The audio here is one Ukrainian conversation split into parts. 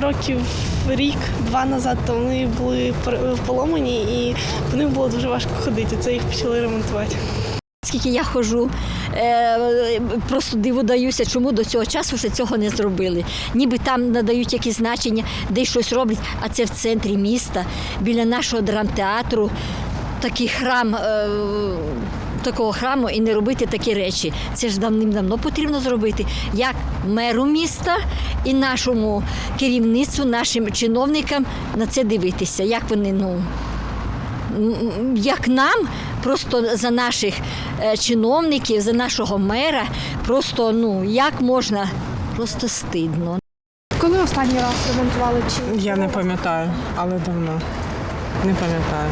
років рік-два назад, то вони були поломані і по ним було дуже важко ходити. Це їх почали ремонтувати. Скільки я ходжу, е, просто диву даюся, чому до цього часу ще цього не зробили. Ніби там надають якісь значення, де щось роблять, а це в центрі міста, біля нашого драмтеатру, такий храм. Такого храму і не робити такі речі. Це ж давним-давно потрібно зробити як меру міста і нашому керівництву, нашим чиновникам на це дивитися, як вони ну як нам, просто за наших е, чиновників, за нашого мера, просто ну як можна, просто стидно. Коли останній раз ремонтували чи Я не пам'ятаю, але давно. Не пам'ятаю.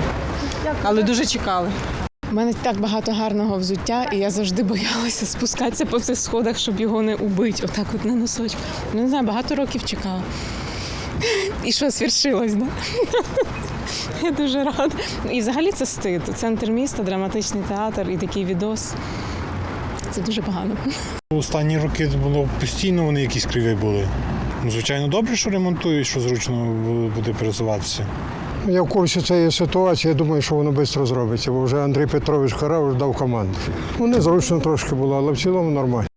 Але дуже чекали. У мене так багато гарного взуття, і я завжди боялася спускатися по цих сходах, щоб його не убити. Отак от на носочок. Ну, не знаю, багато років чекала. І що свершилось, да? Я дуже рада. І взагалі це стид. Центр міста, драматичний театр і такий відос. Це дуже погано. Останні роки було постійно вони якісь криві були. Ну, звичайно, добре, що ремонтують, що зручно буде пересуватися. Я в курсі цієї ситуації, я думаю, що воно швидко зробиться, бо вже Андрій Петрович Харауш дав команду. Ну, незручно трошки було, але в цілому нормально.